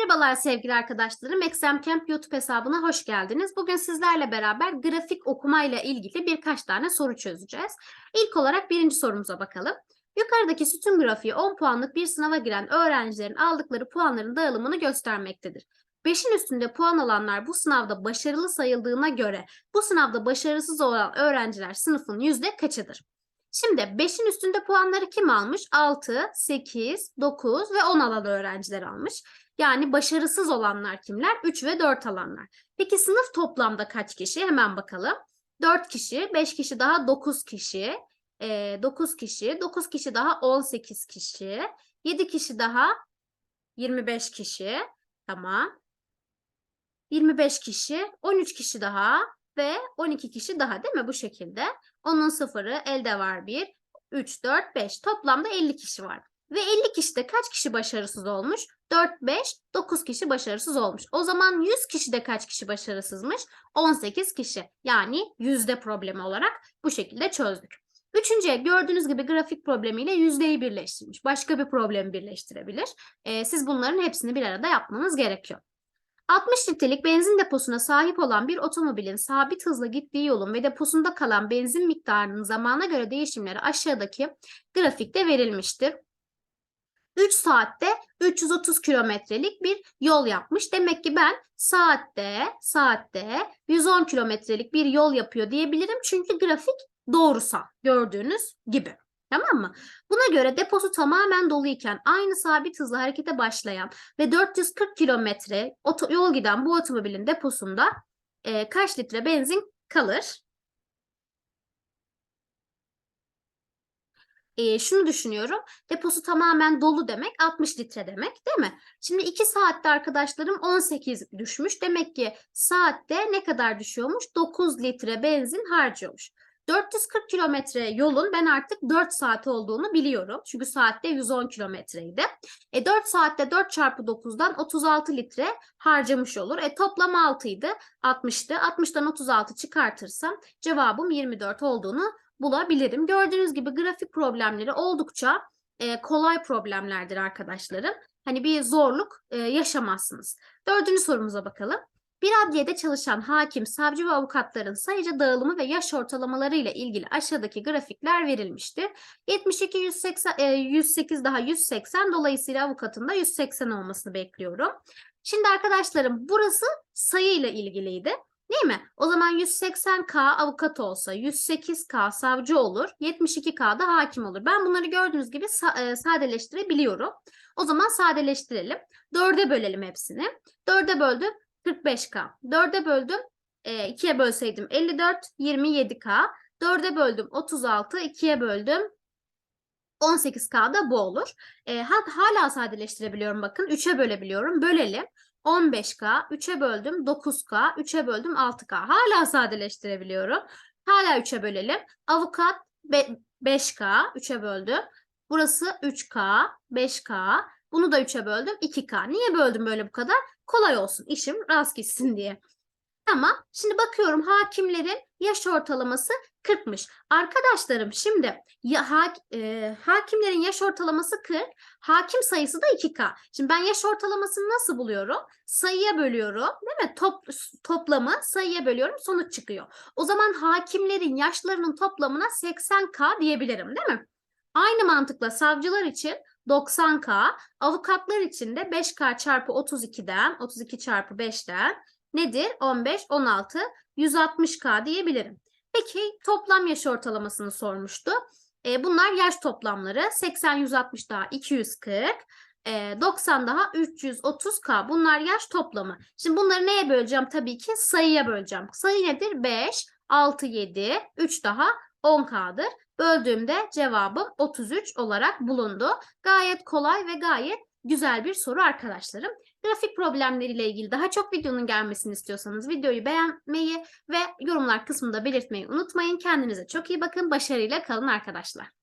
Merhabalar sevgili arkadaşlarım. Exam Camp YouTube hesabına hoş geldiniz. Bugün sizlerle beraber grafik okumayla ilgili birkaç tane soru çözeceğiz. İlk olarak birinci sorumuza bakalım. Yukarıdaki sütun grafiği 10 puanlık bir sınava giren öğrencilerin aldıkları puanların dağılımını göstermektedir. 5'in üstünde puan alanlar bu sınavda başarılı sayıldığına göre bu sınavda başarısız olan öğrenciler sınıfın yüzde kaçıdır? Şimdi 5'in üstünde puanları kim almış? 6, 8, 9 ve 10 alan öğrenciler almış. Yani başarısız olanlar kimler? 3 ve 4 alanlar. Peki sınıf toplamda kaç kişi? Hemen bakalım. 4 kişi, 5 kişi daha 9 kişi, e, 9 kişi, 9 kişi daha 18 kişi, 7 kişi daha 25 kişi. Tamam. 25 kişi, 13 kişi daha ve 12 kişi daha değil mi bu şekilde? Onun sıfırı elde var 1, 3, 4, 5. Toplamda 50 kişi var. Ve 50 kişide kaç kişi başarısız olmuş? 4, 5, 9 kişi başarısız olmuş. O zaman 100 kişide kaç kişi başarısızmış? 18 kişi. Yani yüzde problemi olarak bu şekilde çözdük. Üçüncüye gördüğünüz gibi grafik problemiyle yüzdeyi birleştirmiş. Başka bir problemi birleştirebilir. Ee, siz bunların hepsini bir arada yapmanız gerekiyor. 60 litrelik benzin deposuna sahip olan bir otomobilin sabit hızla gittiği yolun ve deposunda kalan benzin miktarının zamana göre değişimleri aşağıdaki grafikte verilmiştir. 3 saatte 330 kilometrelik bir yol yapmış. Demek ki ben saatte saatte 110 kilometrelik bir yol yapıyor diyebilirim. Çünkü grafik doğrusal gördüğünüz gibi. Tamam mı? Buna göre deposu tamamen doluyken aynı sabit hızla harekete başlayan ve 440 kilometre yol giden bu otomobilin deposunda e, kaç litre benzin kalır? E, şunu düşünüyorum. Deposu tamamen dolu demek 60 litre demek değil mi? Şimdi 2 saatte arkadaşlarım 18 düşmüş. Demek ki saatte ne kadar düşüyormuş? 9 litre benzin harcıyormuş. 440 kilometre yolun ben artık 4 saat olduğunu biliyorum. Çünkü saatte 110 kilometreydi. E 4 saatte 4 çarpı 9'dan 36 litre harcamış olur. E toplam 6 idi. 60'tı. 60'dan 36 çıkartırsam cevabım 24 olduğunu bulabilirim. Gördüğünüz gibi grafik problemleri oldukça e, kolay problemlerdir arkadaşlarım. Hani bir zorluk e, yaşamazsınız. Dördüncü sorumuza bakalım. Bir adliyede çalışan hakim, savcı ve avukatların sayıca dağılımı ve yaş ortalamaları ile ilgili aşağıdaki grafikler verilmiştir. 72 180 e, 108 daha 180 dolayısıyla avukatın da 180 olmasını bekliyorum. Şimdi arkadaşlarım burası sayı ile ilgiliydi. Değil mi? O zaman 180K avukat olsa 108K savcı olur. 72K da hakim olur. Ben bunları gördüğünüz gibi e, sadeleştirebiliyorum. O zaman sadeleştirelim. 4'e bölelim hepsini. 4'e böldüm 45K. 4'e böldüm. E, 2'ye bölseydim 54, 27K. 4'e böldüm 36, 2'ye böldüm 18K da bu olur. E, hala sadeleştirebiliyorum bakın. 3'e bölebiliyorum. Bölelim. 15K, 3'e böldüm 9K, 3'e böldüm 6K. Hala sadeleştirebiliyorum. Hala 3'e bölelim. Avukat 5K, 3'e böldüm. Burası 3K, 5K. Bunu da 3'e böldüm 2K. Niye böldüm böyle bu kadar? Kolay olsun işim rast gitsin diye. Tamam. Şimdi bakıyorum hakimlerin yaş ortalaması 40'mış. Arkadaşlarım şimdi ya, ha, e, hakimlerin yaş ortalaması 40, hakim sayısı da 2K. Şimdi ben yaş ortalamasını nasıl buluyorum? Sayıya bölüyorum değil mi? Top, toplamı sayıya bölüyorum sonuç çıkıyor. O zaman hakimlerin yaşlarının toplamına 80K diyebilirim değil mi? Aynı mantıkla savcılar için 90K, avukatlar için de 5K çarpı 32'den, 32 çarpı 5'ten nedir? 15, 16, 160K diyebilirim. Peki toplam yaş ortalamasını sormuştu. E, bunlar yaş toplamları. 80, 160 daha 240, e, 90 daha 330K. Bunlar yaş toplamı. Şimdi bunları neye böleceğim? Tabii ki sayıya böleceğim. Sayı nedir? 5, 6, 7, 3 daha 10K'dır. Böldüğümde cevabım 33 olarak bulundu. Gayet kolay ve gayet güzel bir soru arkadaşlarım. Grafik problemleriyle ilgili daha çok videonun gelmesini istiyorsanız videoyu beğenmeyi ve yorumlar kısmında belirtmeyi unutmayın. Kendinize çok iyi bakın. Başarıyla kalın arkadaşlar.